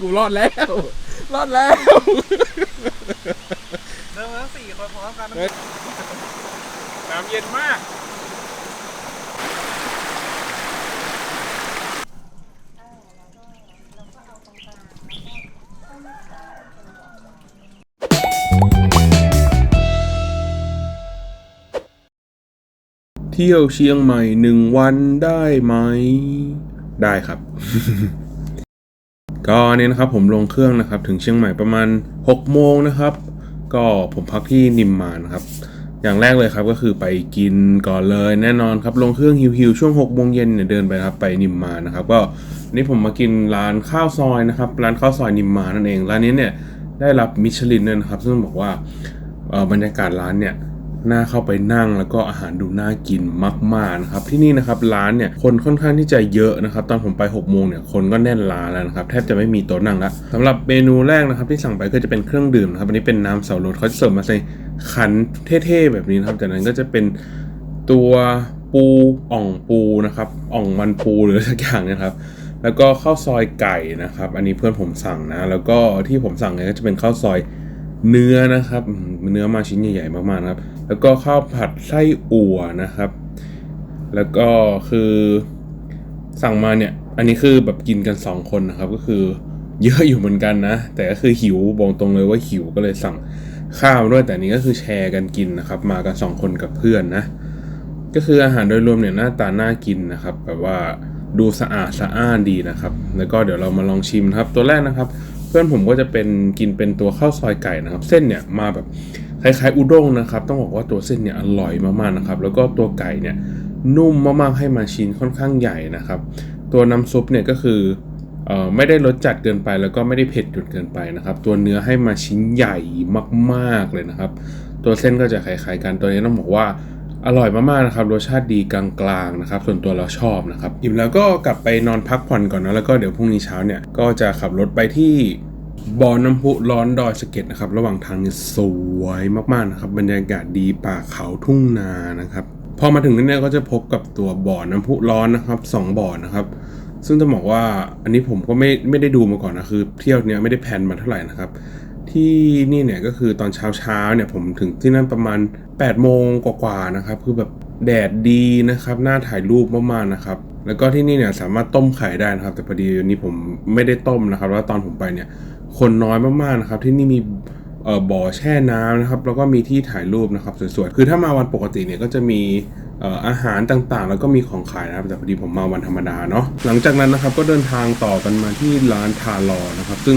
กูรอดแล้ว รอดแล้ว เดินมาทั้งสี่คนพร้อมกันเฮ้ยน้ำเย็นมาก เที่ยวเชียงใหม่หนึ่งวันได้ไหม ได้ครับ ก็เนี่ยนะครับผมลงเครื่องนะครับ ถึงเชียงใหม่ประมาณ6โมงนะครับ ก็ผมพักที่นิมมานนะครับ อย่างแรกเลยครับก็คือไปกินก่อนเลยแน่นอนครับลงเครื่องฮิวๆช่วง6โมงเย็นเนี่ยเดินไปนะครับไปนิมมานนะครับ ก็วันนี้ผมมากินร้านข้าวซอยนะครับ ร้านข้าวซอยนิมมานนั่นเองร้านนี้เนี่ยได้รับมิชลินด้วยนะครับ ซึ่งบอกว่าเอ่อบรรยากาศร้านเนี่ย น่าเข้าไปนั่ง แล้วก็อาหารดูน่ากินมากๆนะครับที่นี่นะครับร้านเนี่ยคนค่อนข้างที่จะเยอะนะครับตอนผมไป6โมงเนี่ยคนก็แน่นร้านแล้วนะครับแทบจะไม่มีโต๊ะนั่งล้วสำหรับเมนูแรกนะครับที่สั่งไปก็จะเป็นเครื่องดื่มนะครับอันนี้เป็นน้ำเสารสเขาจะเสิร์ฟมาใส่ขันเท่ๆแบบนี้นะครับจากนั้นก็จะเป็นตัวปูอ่องปูนะครับอ่องมันปูหรือสักอย่างนะครับ แล้วก็ข้าวซอยไก่นะครับ อันนี้เพื่อนผมสั่งนะ แล้วก็ที่ผมสั่งเนี่ยก็จะเป็นข้าวซอย เนื้อนะครับเนื้อมาชิ้นใหญ่ๆมากๆนะครับ แล้วก็ข้าวผัดไส้อั่วนะครับ แล้วก็คือสั่งมาเนี่ย อันนี้คือแบบกินกัน 2 คนนะครับ ก็คือเยอะอยู่เหมือนกันนะ แต่ก็คือหิวบอกตรงเลยว่าหิวก็เลยสั่งข้าวด้วยแต่นี้ก็คือแชร์กันกินนะครับ มากัน 2 คนกับเพื่อนนะ ก็คืออาหารโดยรวมเนี่ยหน้าตาน่ากินนะครับแบบว่าดูสะอาดสะอ้านดีนะครับ แล้วก็เดี๋ยวเรามาลองชิมครับ ตัวแรกนะครับ พื่อนผมก็จะเป็นกินเป็นตัวข้าวซอยไก่นะครับ เส้นเนี่ยมาแบบคล้ายๆอุด้งนะครับ ต้องบอกว่าตัวเส้นเนี่ยอร่อยมากๆนะครับ แล้วก็ตัวไก่เนี่ยนุ่มมากๆให้มาชิ้นค่อนข้างใหญ่นะครับ ตัวน้ำซุปเนี่ยก็คือเอ่อไม่ได้รสจัดเกินไปแล้วก็ไม่ได้เผ็ดจนเกินไปนะครับ ตัวเนื้อให้มาชิ้นใหญ่มาก ๆเลยนะครับ ตัวเส้นก็จะคล้ายๆกันตัวนี้ต้องบอกว่า อร่อยมากๆนะครับรสชาติดีกลางๆนะครับส่วนตัวเราชอบนะครับอิ่มแล้วก็กลับไปนอนพักผ่อนก่อนนะแล้วก็เดี๋ยวพรุ่งนี้เช้าเนี่ยก็จะขับรถไปที่บ่อน้ำพุร้อนดอยสะเก็ดนะครับระหว่างทางเนี่ยสวยมากๆนะครับบรรยากาศดีป่าเขาทุ่งนานะครับพอมาถึงนี่เนี่ยก็จะพบกับตัวบ่อน้ำพุร้อนนะครับสองบ่อนะครับซึ่งจะบอกว่าอันนี้ผมก็ไม่ไม่ได้ดูมาก่อนนะคือ เที่ยวเนี้ยไม่ได้แพลนมาเท่าไหร่นะครับ ที่นี่เนี่ยก็คือตอนเช้าเช้าๆเนี่ยผมถึงที่นั่นประมาณ8โมงกว่าๆนะครับคือแบบแดดดีนะครับน่าถ่ายรูปมากๆนะครับ แล้วก็ที่นี่เนี่ยสามารถต้มไข่ได้นะครับ แต่พอดีวันนี้ผมไม่ได้ต้มนะครับ แล้วตอนผมไปเนี่ยคนน้อยมากๆนะครับ ที่นี่มีเอ่อบ่อแช่น้ำนะครับ แล้วก็มีที่ถ่ายรูปนะครับสวยๆคือถ้ามาวันปกติเนี่ยก็จะมีเอ่ออาหารต่างๆ แล้วก็มีของขายนะครับแต่พอดีผมมาวันธรรมดาเนาะหลังจากนั้นนะครับก็เดินทางต่อกันมาที่ร้านทาลอนะครับ ซึ่ง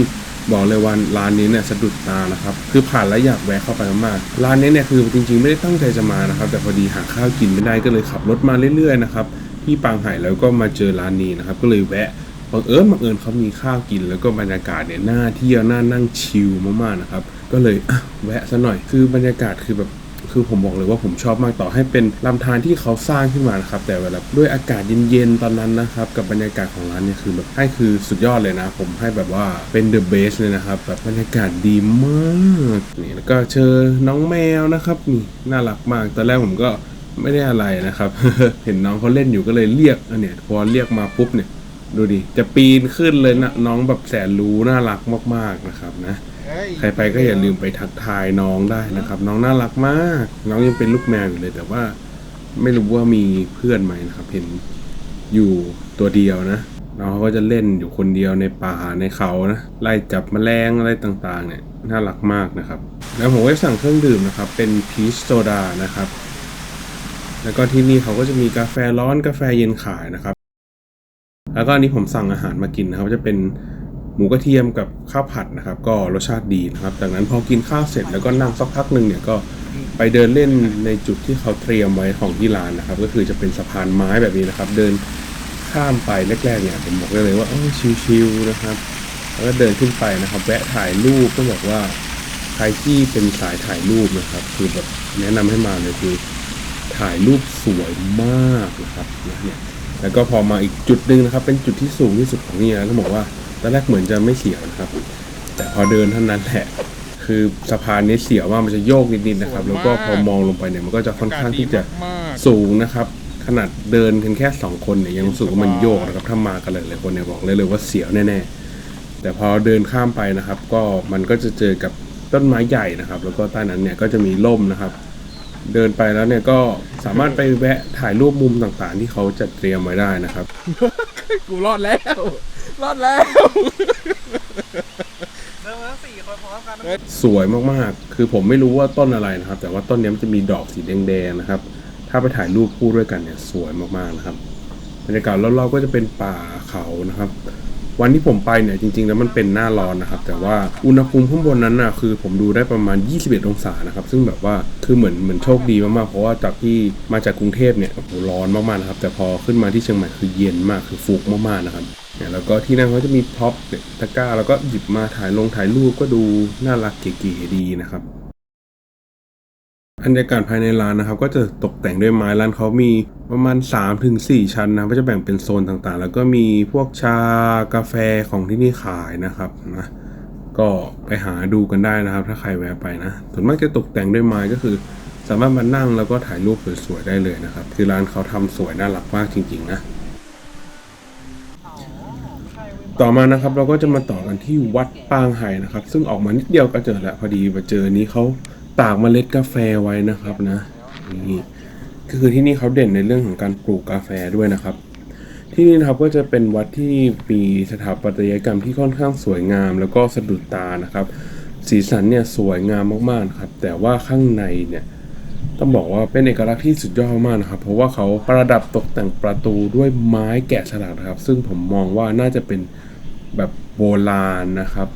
บอกเลยว่าร้านนี้เนี่ยสะดุดตานะครับ คือผ่านแล้วอยากแวะเข้าไปมากๆร้านนี้เนี่ยคือจริงๆ ไม่ได้ตั้งใจจะมานะครับ แต่พอดีหาข้าวกินไม่ได้ก็เลยขับรถมาเรื่อยๆนะครับที่ปางไห่แล้วก็มาเจอร้านนี้นะครับ ก็เลยแวะบังเอิญบังเอิญเขามีข้าวกิน แล้วก็บรรยากาศเนี่ยน่าเที่ยวน่านั่งชิลมากๆนะครับ ก็เลยแวะซะหน่อยคือบรรยากาศคือแบบ คือผมบอกเลยว่าผมชอบมากต่อให้เป็นลำธารที่เขาสร้างขึ้นมานะครับแต่เวลาด้วยอากาศเย็นๆตอนนั้นนะครับกับบรรยากาศของร้านเนี่ยคือแบบให้คือสุดยอดเลยนะ ผมให้แบบว่าเป็นเดอะเบสเลยนะครับแบบบรรยากาศดีมากนี่แล้วก็เจอน้องแมวนะครับนี่น่ารักมากตอนแรกผมก็ไม่ได้อะไรนะครับ เห็นน้องเขาเล่นอยู่ก็เลยเรียกอันเนี่ยพอเรียกมาปุ๊บเนี่ยดูดิจะปีนขึ้นเลยนะน้องแบบแสนรู้น่ารักมากๆนะครับนะ ใครไปก็อย่าลืมไปทักทายน้องได้นะครับ น้องน่ารักมาก น้องยังเป็นลูกแมวอยู่เลย แต่ว่าไม่รู้ว่ามีเพื่อนไหมนะครับ เห็นอยู่ตัวเดียวนะน้องเขาก็จะเล่นอยู่คนเดียวในป่าในเขานะไล่จับแมลงอะไรต่างๆ เนี่ยน่ารักมากนะครับ แล้วผมก็สั่งเครื่องดื่มนะครับ เป็นพีชโซดานะครับ แล้วก็ที่นี่เขาก็จะมีกาแฟร้อนกาแฟเย็นขายนะครับ แล้วก็อันนี้ผมสั่งอาหารมากินนะครับจะเป็นห มูกระเทียมกับข้าวผัดนะครับ ก็รสชาติดีนะครับจากนั้นพอกินข้าวเสร็จแล้วก็นั่งสักพักหนึ่งเนี่ยก็ไปเดินเล่นในจุดที่เขาเตรียมไว้ของที่ร้านนะครับ ก็คือจะเป็นสะพานไม้แบบนี้นะครับ เดินข้ามไปแรกๆเนี่ยผมบอกได้เลยว่าเออชิลๆนะครับ แล้วก็เดินขึ้นไปนะครับแวะถ่ายรูปต้องบอกว่าใครที่เป็นสายถ่ายรูปนะครับ คือแบบแนะนำให้มาเลยคือถ่ายรูปสวยมากนะครับเนี่ยแล้วก็พอมาอีกจุดหนึ่งนะครับ เป็นจุดที่สูงที่สุดของนี่นะต้องบอกว่า ตอนแรกเหมือนจะไม่เสียวนะครับ แต่พอเดินเท่านั้นแหละ คือสะพานนี้เสียวมากมันจะโยกนิดๆนะครับ แล้วก็พอมองลงไปเนี่ยมันก็จะค่อนข้างที่จะสูงนะครับ ขนาดเดินกันแค่สองคนเนี่ยยังรู้สึกว่ามันโยกนะครับ ถ้ามากันหลายๆคนเนี่ยบอกเลยเลยว่าเสียวแน่ๆ แต่พอเดินข้ามไปนะครับ ก็มันก็จะเจอกับต้นไม้ใหญ่นะครับ แล้วก็ใต้นั้นเนี่ยก็จะมีร่มนะครับ เดินไปแล้วเนี่ยก็สามารถไปแวะถ่ายรูปมุมต่างๆ ที่เขาจัดเตรียมไว้ได้นะครับ กูรอดแล้ว รอดแล้ว เดินมาทั้งสี่คนพร้อมกันสวยมากๆ คือผมไม่รู้ว่าต้นอะไรนะครับ แต่ว่าต้นเนี้ยมันจะมีดอกสีแดงๆนะครับ ถ้าไปถ่ายรูปคู่ด้วยกันเนี่ยสวยมากๆนะครับ บรรยากาศรอบๆก็จะเป็นป่าเขานะครับ วันที่ผมไปเนี่ยจริงๆแล้วมันเป็นหน้าร้อนนะครับ แต่ว่าอุณหภูมิข้างบนนั้นน่ะคือผมดูได้ประมาณ 21 องศานะครับ ซึ่งแบบว่าคือเหมือนเหมือนโชคดีมากๆ เพราะว่าจากที่มาจากกรุงเทพเนี่ยโอ้โหร้อนมากๆนะครับ แต่พอขึ้นมาที่เชียงใหม่คือเย็นมากคือฟุกมากๆนะครับเนี่ยแล้วก็ที่นั่นเขาจะมีพ็อปเนี่ยตะกร้าแล้วก็หยิบมาถ่ายลงถ่ายรูปก็ดูน่ารักเก๋ๆดีนะครับ บรรยากาศภายในร้านนะครับ ก็จะตกแต่งด้วยไม้ร้านเขามีประมาณ 3-4 ชั้นนะก็จะแบ่งเป็นโซนต่างๆ แล้วก็มีพวกชากาแฟของที่นี่ขายนะครับนะก็ไปหาดูกันได้นะครับ ถ้าใครแวะไปนะส่วนมากจะตกแต่งด้วยไม้ก็คือ สามารถมานั่งแล้วก็ถ่ายรูปสวยๆได้เลยนะครับ คือร้านเขาทำสวยน่ารักมากจริง ๆ นะต่อมานะครับเราก็จะมาต่อกันที่วัดปางไห่นะครับ ซึ่งออกมานิดเดียวก็เจอแล้วพอดีมาเจอนี้เขา ตากเมล็ดกาแฟไว้นะครับนะนี่ก็คือที่นี่เขาเด่นในเรื่องของการปลูกกาแฟด้วยนะครับ ที่นี่นะครับก็จะเป็นวัดที่มีสถาปัตยกรรมที่ค่อนข้างสวยงาม แล้วก็สะดุดตานะครับ สีสันเนี่ยสวยงามมากๆครับ แต่ว่าข้างในเนี่ยต้องบอกว่าเป็นเอกลักษณ์ที่สุดยอดมากนะครับ เพราะว่าเขาประดับตกแต่งประตูด้วยไม้แกะสลักนะครับ ซึ่งผมมองว่าน่าจะเป็นแบบโบราณนะครับ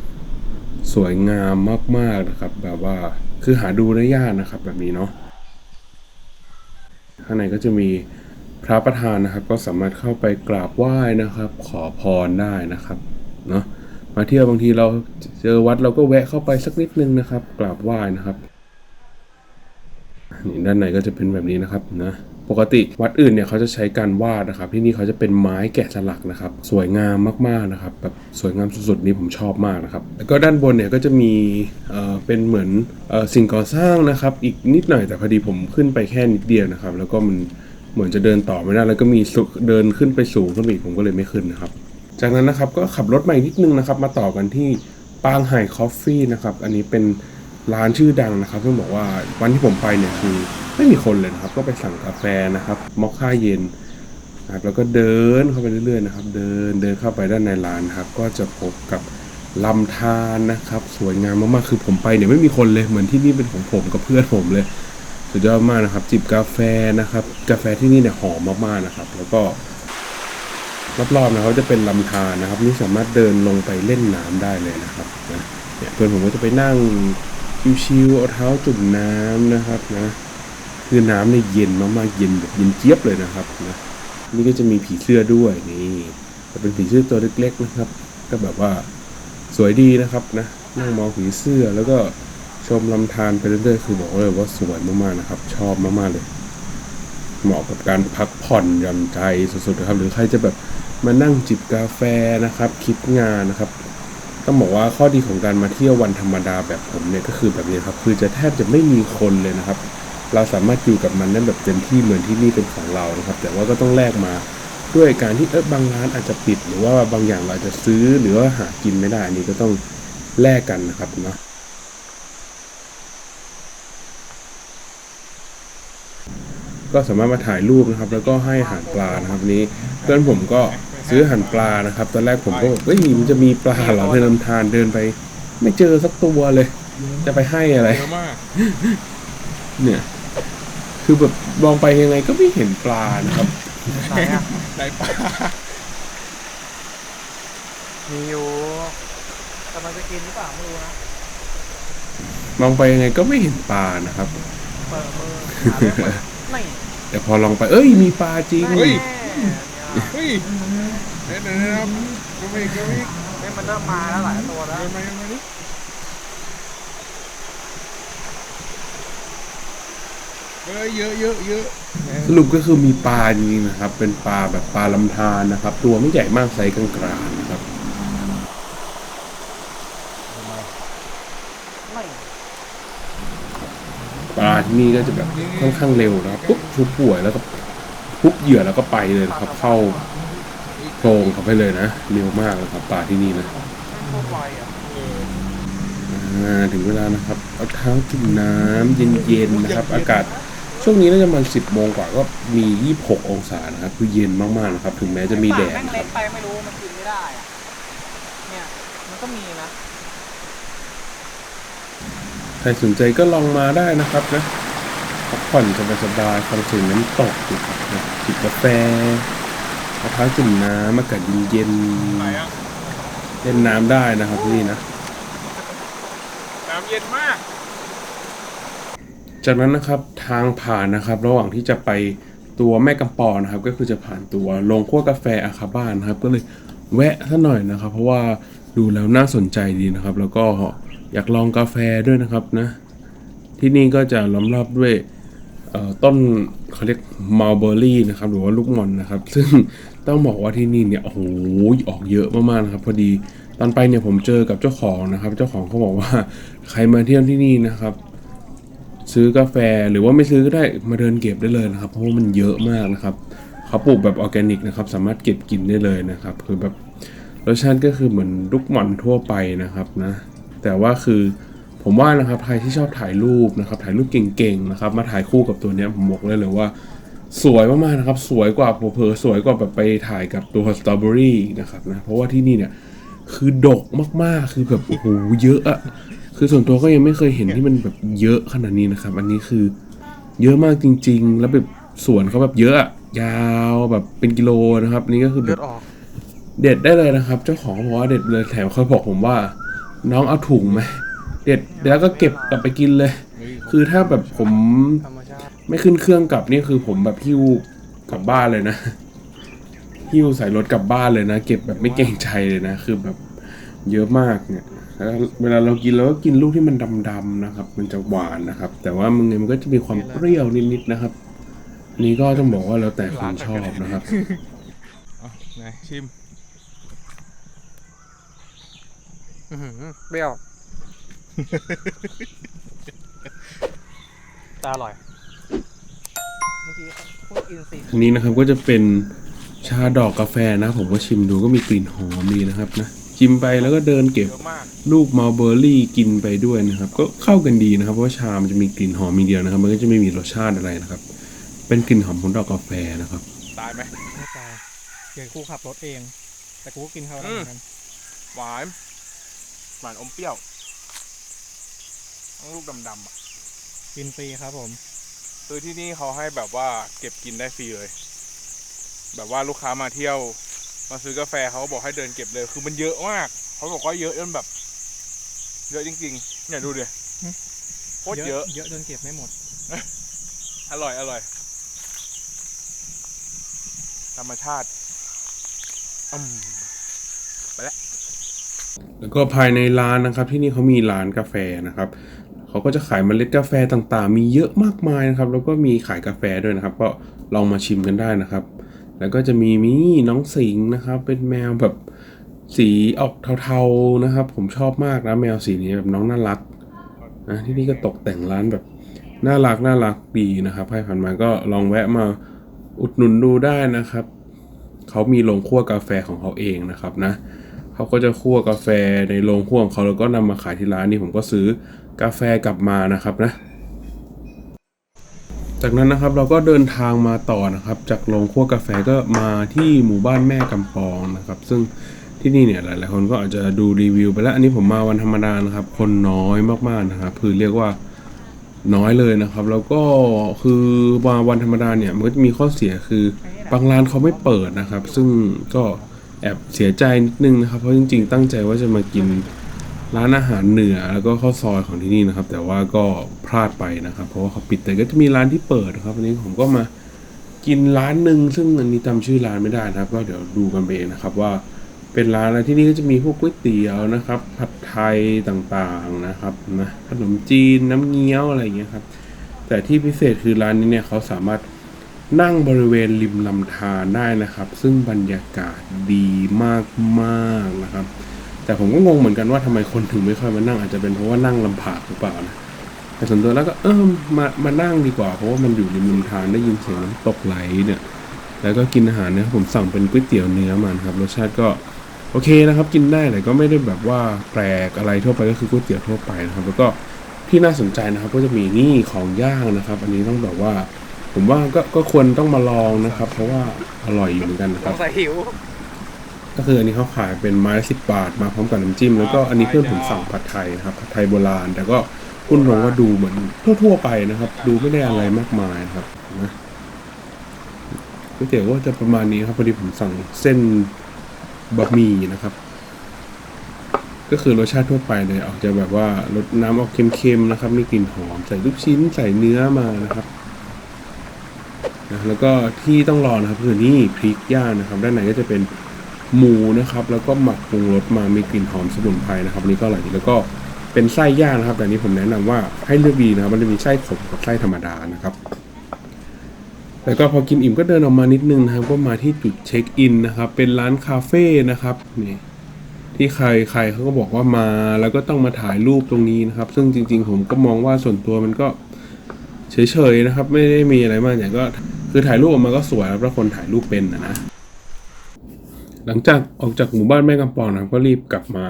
สวยงามมากๆนะครับ แบบว่า คือหาดูได้ยากนะครับแบบนี้เนาะข้างในก็จะมีพระประธานนะครับ ก็สามารถเข้าไปกราบไหว้นะครับ ขอพรได้นะครับเนาะมาเที่ยวบางทีเราเจอวัดเราก็แวะเข้าไปสักนิดนึงนะครับ กราบไหว้นะครับนี่ด้านในก็จะเป็นแบบนี้นะครับนะ ปกติวัดอื่นเนี่ยเขาจะใช้การวาดนะครับ ที่นี่เขาจะเป็นไม้แกะสลักนะครับ สวยงามมากๆนะครับแบบสวยงามสุดๆนี่ผมชอบมากนะครับแล้วก็ด้านบนเนี่ยก็จะมีเอ่อเป็นเหมือนเอ่อสิ่งก่อสร้างนะครับ อีกนิดหน่อยแต่พอดีผมขึ้นไปแค่นิดเดียวนะครับ แล้วก็มันเหมือนจะเดินต่อไม่ได้แล้วก็มีเดินขึ้นไปสูงขึ้นอีกผมก็เลยไม่ขึ้นนะครับ จากนั้นนะครับก็ขับรถมาอีกนิดนึงนะครับ มาต่อกันที่ปางไห่คอฟฟี่นะครับ อันนี้เป็น ร้านชื่อดังนะครับต้องบอกว่าวันที่ผมไปเนี่ยคือไม่มีคนเลยนะครับ ก็ไปสั่งกาแฟนะครับมอคค่าเย็นนะครับแล้วก็เดินเข้าไปเรื่อยๆนะครับ เดินเดินเข้าไปด้านในร้านนะครับ ก็จะพบกับลำธารนะครับ สวยงามมากๆคือผมไปเนี่ยไม่มีคนเลยเหมือนที่นี่เป็นของผมกับเพื่อนผมเลย สุดยอดมากนะครับ จิบกาแฟนะครับ กาแฟที่นี่เนี่ยหอมมากๆนะครับ แล้วก็รอบๆนะเขาจะเป็นลำธารนะครับนี่สามารถเดินลงไปเล่นน้ำได้เลยนะครับนะเนี่ยเพื่อนผมก็จะไปนั่ง ชิวๆเอาเท้าจุ่มน้ำนะครับนะคือน้ำเนี่ยเย็นมากๆเย็นแบบเย็นเจี๊ยบเลยนะครับนะนี่ก็จะมีผีเสื้อด้วยนี่เป็นผีเสื้อตัวเล็กๆนะครับ ก็แบบว่าสวยดีนะครับนะนั่งมองผีเสื้อแล้วก็ชมลำธารไปเรื่อยๆคือบอกเลยว่าสวยมากๆนะครับ ชอบมากๆเลย เหมาะกับการพักผ่อนหย่อนใจสุดๆนะครับ หรือใครจะแบบมานั่งจิบกาแฟนะครับ คิดงานนะครับ ต้องบอกว่าข้อดีของการมาเที่ยววันธรรมดาแบบผมเนี่ยก็คือแบบนี้ครับ คือจะแทบจะไม่มีคนเลยนะครับ เราสามารถอยู่กับมันได้แบบเต็มที่เหมือนที่นี่เป็นของเรานะครับ แต่ว่าก็ต้องแลกมาด้วยการที่เออบางร้านอาจจะปิด หรือว่าบางอย่างเราอาจจะซื้อหรือว่าหากินไม่ได้อันนี้ก็ต้องแลกกันนะครับเนาะก็สามารถมาถ่ายรูปนะครับ แล้วก็ให้อาหารปลานะครับนี้ เพื่อนผมก็ ซื้ออาหารปลานะครับ ตอนแรกผมก็บอกเฮ้ยมันจะมีปลาเหรอในลำธารเดินไป ไม่เจอสักตัวเลย จะไปให้อะไร เยอะมากเนี่ย คือแบบมองไปยังไงก็ไม่เห็นปลานะครับ ไหนอะไหนปลามีอยู่กำลังจะกินหรือเปล่าไม่รู้นะ มองไปยังไงก็ไม่เห็นปลานะครับ เปิดมือหาเรื่องเปิดไม่แต่พอลองไป เอ้ยมีปลาจริงแน่เนี่ยเฮ้ยเดี๋ยวเดี๋ยวนะครับก็ไม่ก็ไม่เนี่ยมันเริ่มมาแล้วหลายตัวแล้วเดินมาเดินมาดิเอ้ยเยอะเยอะเยอะสรุปก็คือมีปลาจริงๆนะครับ เป็นปลาแบบปลาลำธารนะครับ ตัวไม่ใหญ่มากไซส์กลางๆนะครับ ไม่ปลาที่นี่ก็จะแบบค่อนข้างเร็วนะครับปุ๊บชุบป่วยแล้วก็ปุ๊บเหยื่อแล้วก็ไปเลยนะครับ เข้า โพรงเข้าไปเลยนะเร็วมากนะครับปลาที่นี่นะโคตรไวอะอ่าถึงเวลานะครับเอาเท้าจุ่มน้ำเย็นๆนะครับ อากาศช่วงนี้น่าจะประมาณ10โมงกว่าก็มี 26 องศานะครับคือเย็นมากๆนะครับ ถึงแม้จะมีแดดปากม่งนะคเล็รับกไปไม่รู้มันกินไม่ได้อะเนี่ยมันก็มีนะใครสนใจก็ลองมาได้นะครับนะพักผ่อนสบายๆฟังเสียงน้ำตกนะครับนะจิบกาแฟ เอาเท้าจุ่มน้ำอากาศเย็นไหนอะๆเล่นน้ำได้นะครับที่นี่นะ น้ำเย็นมาก จากนั้นนะครับทางผ่านนะครับ ระหว่างที่จะไปตัวแม่กำปอนนะครับ ก็คือจะผ่านตัวโรงคั่วกาแฟอาคาบ้านนะครับ ก็เลยแวะซะหน่อยนะครับ เพราะว่าดูแล้วน่าสนใจดีนะครับ แล้วก็อยากลองกาแฟด้วยนะครับนะ ที่นี่ก็จะล้อมรอบด้วยเอ่อ ต้นเขาเรียกมัลเบอรี่นะครับหรือว่าลูกมอนนะครับ ซึ่งต้องบอกว่าที่นี่เนี่ยโอ้โหออกเยอะมากๆนะครับ พอดีตอนไปเนี่ยผมเจอกับเจ้าของนะครับ เจ้าของเขาบอกว่าใครมาเที่ยวที่นี่นะครับ ซื้อกาแฟหรือว่าไม่ซื้อก็ได้มาเดินเก็บได้เลยนะครับ เพราะว่ามันเยอะมากนะครับเขาปลูกแบบออร์แกนิกนะครับ สามารถเก็บกินได้เลยนะครับ คือแบบรสชาติก็คือเหมือนลูกหม่อนทั่วไปนะครับนะ แต่ว่าคือ ผมว่านะครับใครที่ชอบถ่ายรูปนะครับถ่ายรูปเก่งๆนะครับมาถ่ายคู่กับตัวเนี้ยผมบอกเลยเลยว่า สวยมากๆนะครับ สวยกว่าเผลอๆสวยกว่าแบบไปถ่ายกับตัวสตรอเบอรี่นะครับนะเพราะว่าที่นี่เนี่ยคือดกมากๆคือแบบโอ้โหเยอะอะคือส่วนตัวก็ยังไม่เคยเห็นที่มันแบบเยอะขนาดนี้นะครับ อันนี้คือเยอะมากจริง ๆ แล้วแบบสวนเขาแบบเยอะอะยาวแบบเป็นกิโลนะครับอันนี่ก็คือแบเลือบดออกเด็ดได้เลยนะครับ เจ้าของบอกว่าเด็ดเลยแถมเขาบอกผมว่า น้องเอาถุงไหม เด็ดแล้วก็เก็บกลับไปกินเลย คือถ้าแบบผมธรรมชาติไม่ขึ้นเครื่องกลับนี่คือผมแบบหิ้วกลับบ้านเลยนะหิ้วใส่รถกลับบ้านเลยนะ เก็บแบบไม่เกรงใจเลยนะ คือแบบเยอะมากเนี่ยแล้วเวลาเรากินเราก็กินลูกที่มันดำๆนะครับ มันจะหวานนะครับ แต่ว่ามันมันก็จะมีความเปรี้ยวนิดๆนะครับอันนี้ก็ต้องบอกว่าแล้วแต่คนชอบนะครับอะไหนชิมอื้อหือเปรี้ยว ตาอร่อยเมื่อกี้พูดอินซีย์อันนี้นะครับก็จะเป็นชาดอกกาแฟนะ ผมก็ชิมดูก็มีกลิ่นหอมดีนะครับนะชิมไปแล้วก็เดินเก็บเยอะมาก ลูกมัลเบอร์รี่กินไปด้วยนะครับ ก็เข้ากันดีนะครับ เพราะว่าชามันจะมีกลิ่นหอมมีเดียวนะครับ มันก็จะไม่มีรสชาติอะไรนะครับ เป็นกลิ่นหอมของดอกกาแฟนะครับ ตายไหม ไม่ตายเดี๋ยวกูขับรถเอง แต่กูก็กินข้าวได้เหมือนกัน หวาน หวานอมเปรี้ยวทั้ง ลูกดำๆอะกินฟรีครับผม คือที่นี่เขาให้แบบว่าเก็บกินได้ฟรีเลย แบบว่าลูกค้ามาเที่ยว มาซื้อกาแฟเขาก็บอกให้เดินเก็บเลย คือมันเยอะมากเขาบอกว่าเยอะจนแบบ เยอะจริงๆเนี่ยดูดิโคตรเยอะ เยอะจนเก็บไม่หมด อร่อยอร่อย ธรรมชาติอืมแล้วก็ภายในร้านนะครับที่นี่เขามีร้านกาแฟนะครับ เขาก็จะขายเมล็ดกาแฟต่างๆ มีเยอะมากมายนะครับ แล้วก็มีขายกาแฟด้วยนะครับ ก็ลองมาชิมกันได้นะครับ แล้วก็จะมีมีน้องสิงนะครับ เป็นแมวแบบสีออกเทาๆนะครับ ผมชอบมากนะแมวสีนี้แบบน้องน่ารักนะที่นี่ก็ตกแต่งร้านแบบน่ารักน่ารักดีนะครับใครผ่านมาก็ลองแวะมาอุดหนุนดูได้นะครับ เขามีโรงคั่วกาแฟของเขาเองนะครับนะเขาก็จะคั่วกาแฟในโรงคั่วของเขาแล้วก็นำมาขายที่ร้านนี่ผมก็ซื้อ กาแฟกลับมานะครับนะ จากนั้นนะครับเราก็เดินทางมาต่อนะครับ จากโรงคั่วกาแฟก็มาที่หมู่บ้านแม่กำปองนะครับ ซึ่งที่นี่เนี่ยหลาย ๆ คนก็อาจจะดูรีวิวไปแล้ว อันนี้ผมมาวันธรรมดานะครับ คนน้อยมากๆนะครับคือเรียกว่าน้อยเลยนะครับ แล้วก็คือมาวันธรรมดาเนี่ยมันก็จะมีข้อเสียคือบางร้านเขาไม่เปิดนะครับ ซึ่งก็แอบเสียใจนิดนึงนะครับ เพราะจริง ๆ ตั้งใจว่าจะมากิน ร้านอาหารเหนือแล้วก็ข้าวซอยของที่นี่นะครับ แต่ว่าก็พลาดไปนะครับ เพราะว่าเขาปิดแต่ก็จะมีร้านที่เปิดนะครับวันนี้ผมก็มากินร้านหนึ่งซึ่งอันนี้จำชื่อร้านไม่ได้นะครับ ก็เดี๋ยวดูกันเองนะครับว่าเป็นร้านอะไรที่นี่ก็จะมีพวกก๋วยเตี๋ยวนะครับ ผัดไทยต่างๆนะครับนะขนมจีนน้ำเงี้ยวอะไรอย่างเงี้ยครับ แต่ที่พิเศษคือร้านนี้เนี่ยเขาสามารถนั่งบริเวณริมลำธารได้นะครับ ซึ่งบรรยากาศดีมากๆนะครับ แต่ผมก็งงเหมือนกันว่าทำไมคนถึงไม่ค่อยมานั่งอาจจะเป็นเพราะว่านั่งลำผากหรือเปล่านะแต่ส่วนตัวแล้วก็เออมามานั่งดีกว่า เพราะว่ามันอยู่ริมลำธารได้ยินเสียงน้ำตกไหลเนี่ย แล้วก็กินอาหารเนี่ยผมสั่งเป็นก๋วยเตี๋ยวเนื้อมานครับ รสชาติก็โอเคนะครับ กินได้แต่ก็ไม่ได้แบบว่าแปลกอะไรทั่วไปก็คือก๋วยเตี๋ยวทั่วไปนะครับ แล้วก็ที่น่าสนใจนะครับ ก็จะมีนี่ของย่างนะครับ อันนี้ต้องบอกว่า ผมว่าก็ก็ควรต้องมาลองนะครับ เพราะว่าอร่อยอยู่เหมือนกันนะครับหิว ก็คืออันนี้เขาขายเป็นไม้สิบบาทมาพร้อมกับน้ำจิ้ม แล้วก็อันนี้เพื่อนผมสั่งผัดไทยนะครับผัดไทยโบราณ แต่ก็คุณลงว่าดูเหมือนทั่ว ๆ ไปนะครับ ดูไม่ได้อะไรมากมายนะครับนะก๋วยเตี๋ยวก็จะประมาณนี้ครับพอดีผมสั่งเส้นบะหมี่นะครับ ก็คือรสชาติทั่วไปเลยออกจะแบบว่ารสน้ำออกเค็มๆนะครับมีกลิ่นหอมใส่ลูกชิ้นใส่เนื้อมานะครับนะแล้วก็ที่ต้องรอนะครับคือนี่พริกย่างนะครับ ด้านในก็จะเป็น หมูนะครับแล้วก็หมักปรุงรสมามีกลิ่นหอมสมุนไพรนะครับอันนี้ก็อร่อยดีแล้วก็เป็นไส้ย่างนะครับแต่นี้ผมแนะนำว่าให้เลือกดีนะครับมันจะมีไส้ขมกับไส้ธรรมดานะครับแล้วก็พอกินอิ่มก็เดินออกมานิดนึงนะครับก็มาที่จุดเช็คอินนะครับ เป็นร้านคาเฟ่นะครับนี่ที่ใครใครเขาก็บอกว่ามาแล้วก็ต้องมาถ่ายรูปตรงนี้นะครับ ซึ่งจริง ๆ ผมก็มองว่าส่วนตัวมันก็เฉยๆนะครับ ไม่ได้มีอะไรมากอย่างก็คือถ่ายรูปออกมาก็สวยครับถ้าคนถ่ายรูปเป็นนะนะ หลังจากออกจากหมู่บ้านแม่กำปองนะครับก็รีบกลับมา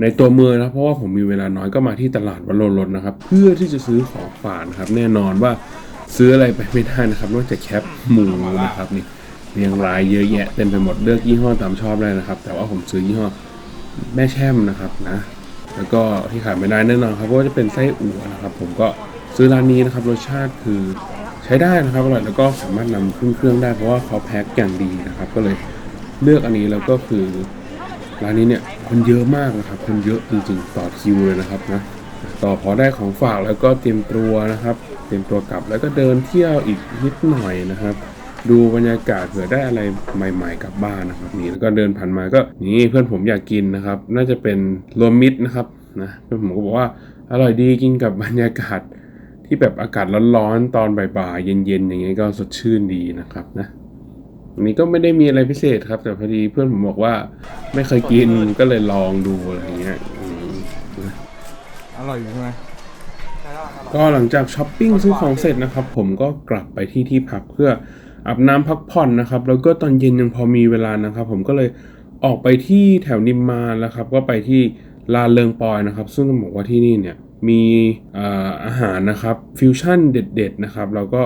ในตัวเมืองนะเพราะว่าผมมีเวลาน้อยก็มาที่ตลาดวัดโลรถนะครับ เพื่อที่จะซื้อของฝากนครับ แน่นอนว่าซื้ออะไรไปไม่ได้นะครับนอกจากแคปหมูนะครับนี่เรียงรายเยอะแยะเต็มไปหมดเลือกยี่ห้อตามชอบได้นะครับ แต่ว่าผมซื้อยี่ห้อแม่แช่มนะครับนะ แล้วก็ที่ขาดไม่ได้แน่นอนครับเพราะว่าจะเป็นไส้อั่วนะครับ ผมก็ซื้อร้านนี้นะครับรสชาติคือใช้ได้นะครับอร่อยแล้วก็สามารถนำขึ้นเครื่องได้เพราะว่าเขาแพ็คอย่างดีนะครับ ก็เลย เลือกอันนี้แล้วก็คือร้านนี้เนี่ยคนเยอะมากนะครับ คนเยอะจริงๆต่อคิวเลยนะครับนะต่อพอได้ของฝากแล้วก็เตรียมตัวนะครับ เตรียมตัวกลับแล้วก็เดินเที่ยวอีกนิดหน่อยนะครับ ดูบรรยากาศเผื่อได้อะไรใหม่ ๆกลับบ้านนะครับนี่แล้วก็เดินผ่านมาก็นี่เพื่อนผมอยากกินนะครับ น่าจะเป็นรวมมิตรนะครับนะเพื่อนผมก็บอกว่าอร่อยดีกินกับบรรยากาศที่แบบอากาศร้อนๆตอนบ่ายๆเย็นๆอย่างเงี้ยก็สดชื่นดีนะครับนะ อันนี้ก็ไม่ได้มีอะไรพิเศษครับ แต่พอดีเพื่อนผมบอกว่า ไม่เคยกินก็เลยลองดูอะไรอย่างเงี้ยอืมนะอร่อยอยู่ใช่ไหมก็หลังจากช้อปปิ้งซื้อของเสร็จนะครับ ผมก็กลับไปที่ที่พักเพื่ออาบน้ำพักผ่อนนะครับ แล้วก็ตอนเย็นยังพอมีเวลานะครับ ผมก็เลยออกไปที่แถวนิมมานแล้วครับ ก็ไปที่ลานเลิงปอยนะครับ ซึ่งต้องบอกว่าที่นี่เนี่ยมีอ่าอาหารนะครับฟิวชั่นเด็ด ๆ นะครับ แล้วก็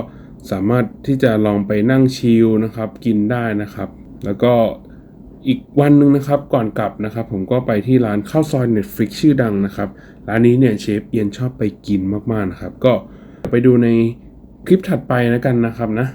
สามารถที่จะลองไปนั่งชิลนะครับ กินได้นะครับ แล้วก็อีกวันหนึ่งนะครับก่อนกลับนะครับ ผมก็ไปที่ร้านข้าวซอย Netflix ชื่อดังนะครับ ร้านนี้เนี่ยเชฟเอียนชอบไปกินมากๆนะครับ ก็ไปดูในคลิปถัดไปนะกันนะครับนะ